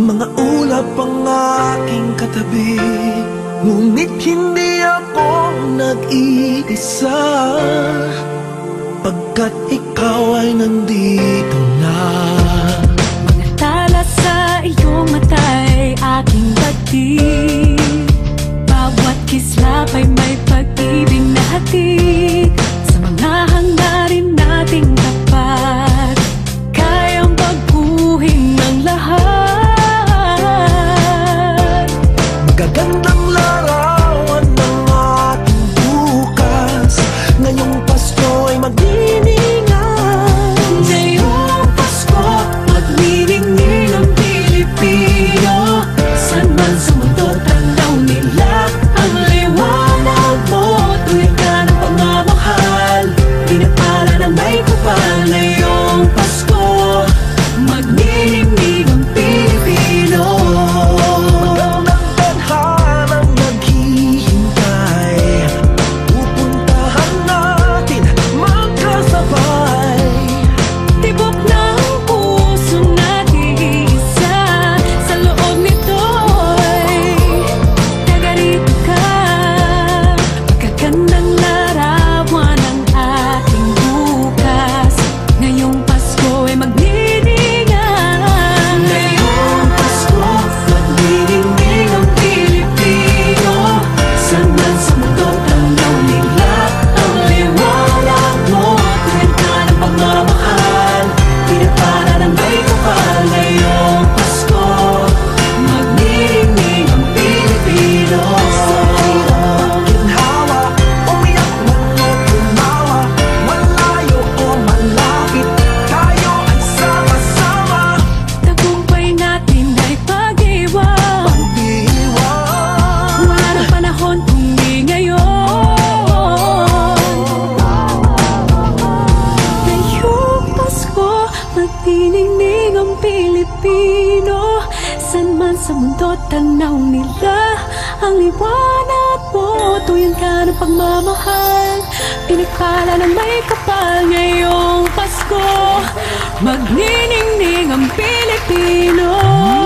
Mga ulap ang aking katabi Ngunit hindi ako nag-iisa. Pagkat ikaw ay nandito Saan man sa mundo tanaw nila. Ang liwanag mo Tuyan ka ng pagmamahal. Pinagpala ng may kapal Ngayong Pasko. Magniningning ang Pilipino.